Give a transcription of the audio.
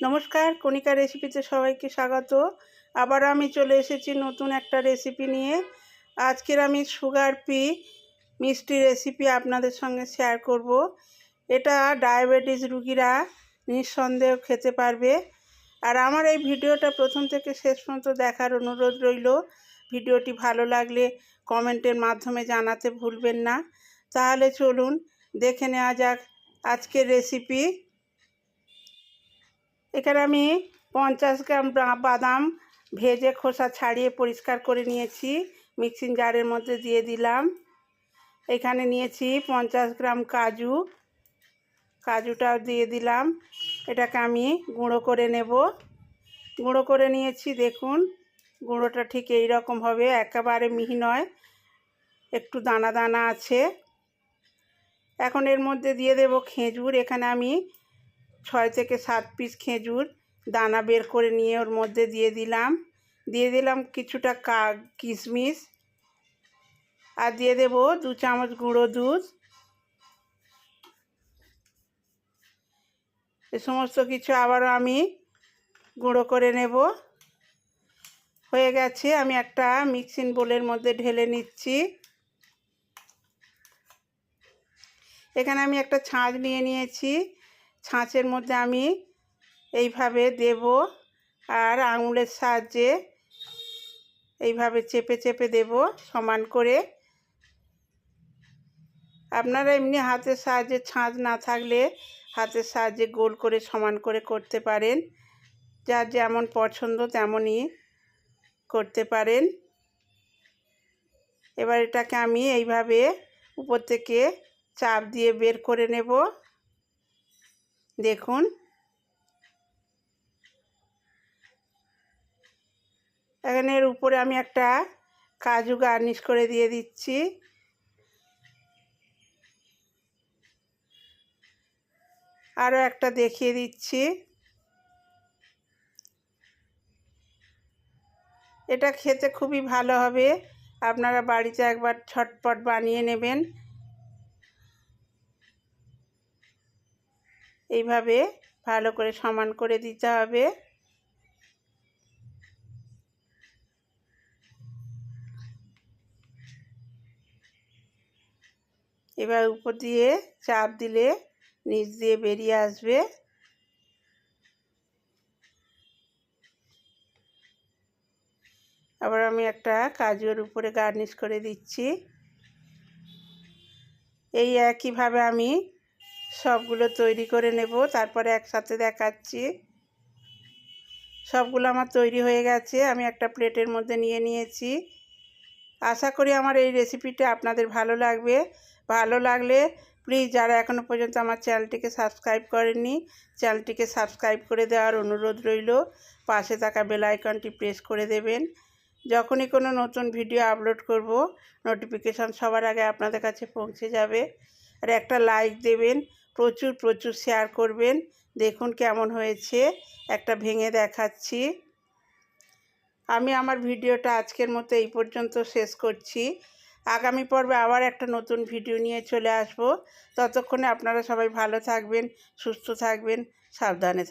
নমস্কার, কণিকা রেসিপিতে সবাইকে স্বাগত। আবার আমি চলে এসেছি নতুন একটা রেসিপি নিয়ে। আজকের আমি সুগার পি মিষ্টি রেসিপি আপনাদের সঙ্গে শেয়ার করব। এটা ডায়াবেটিস রুগীরা নিঃসন্দেহ খেতে পারবে। আর আমার এই ভিডিওটা প্রথম থেকে শেষ পর্যন্ত দেখার অনুরোধ রইল। ভিডিওটি ভালো লাগলে কমেন্টের মাধ্যমে জানাতে ভুলবেন না। তাহলে চলুন দেখে নেওয়া যাক আজকের রেসিপি এখানে আমি পঞ্চাশ গ্রাম বাদাম ভেজে খোসা ছাড়িয়ে পরিষ্কার করে নিয়েছি। মিক্সিং জারের মধ্যে দিয়ে দিলাম। এখানে নিয়েছি পঞ্চাশ গ্রাম কাজু। কাজুটাও দিয়ে দিলাম। এটাকে আমি গুঁড়ো করে নেব। গুঁড়ো করে নিয়েছি, দেখুন। গুঁড়োটা ঠিক এই রকম হবে, একেবারে মিহি নয়, একটু দানা দানা আছে। এখন এর মধ্যে দিয়ে দেব খেজুর। এখানে আমি ছয় থেকে সাত পিস খেজুর দানা বের করে নিয়ে ওর মধ্যে দিয়ে দিলাম। দিয়ে দিলাম কিছুটা কা, কিশমিশ। আর দিয়ে দেব দু চামচ গুঁড়ো দুধ। এ সমস্ত কিছু আবারও আমি গুঁড়ো করে নেব। হয়ে গেছে, আমি একটা মিক্সিং বোলের মধ্যে ঢেলে নিচ্ছি। এখানে আমি একটা ছাঁচ নিয়ে নিয়েছি। ছাঁচের মধ্যে আমি এইভাবে দেব আর আঙুলের সাহায্যে এইভাবে চেপে চেপে দেব সমান করে। আপনারা এমনি হাতের সাহায্যে ছাঁচ না থাকলে হাতের সাহায্যে গোল করে সমান করে করতে পারেন। যার যেমন পছন্দ তেমনই করতে পারেন। এবার এটাকে আমি এইভাবে উপর থেকে চাপ দিয়ে বের করে নেব। দেখুন। এখানে এর উপরে আমি একটা কাজু গার্নিশ করে দিয়ে দিচ্ছি। আরও একটা দেখিয়ে দিচ্ছি। এটা খেতে খুবই ভালো হবে। আপনারা বাড়িতে একবার ছটপট বানিয়ে নেবেন। এইভাবে ভালো করে সমান করে দিতে হবে। এবার উপর দিয়ে চাপ দিলে নিচ দিয়ে বেরিয়ে আসবে। আবার আমি একটা কাজুর উপরে গার্নিশ করে দিচ্ছি। এই একইভাবে আমি সবগুলো তৈরি করে নেব, তারপরে একসাথে দেখাচ্ছি। সবগুলো আমার তৈরি হয়ে গেছে, আমি একটা প্লেটের মধ্যে নিয়ে নিয়েছি। আশা করি আমার এই রেসিপিটা আপনাদের ভালো লাগবে। ভালো লাগলে প্লিজ যারা এখনও পর্যন্ত আমার চ্যানেলটিকে সাবস্ক্রাইব করেননি, চ্যানেলটিকে সাবস্ক্রাইব করে দেওয়ার অনুরোধ রইল। পাশে থাকা বেল আইকনটি প্রেস করে দেবেন। যখনই কোনো নতুন ভিডিও আপলোড করব, নোটিফিকেশান সবার আগে আপনাদের কাছে পৌঁছে যাবে। আর একটা লাইক দেবেন প্রচুর প্রচুর শেয়ার করবেন। দেখুন কেমন হয়েছে। একটা ভেঙে দেখাচ্ছি। আমি আমার ভিডিওটা আজকের মতো এই পর্যন্ত শেষ করছি। আগামী পর্বে আবার একটা নতুন ভিডিও নিয়ে চলে আসব। ততক্ষণে আপনারা সবাই ভালো থাকবেন, সুস্থ থাকবেন, সাবধানে থাকবেন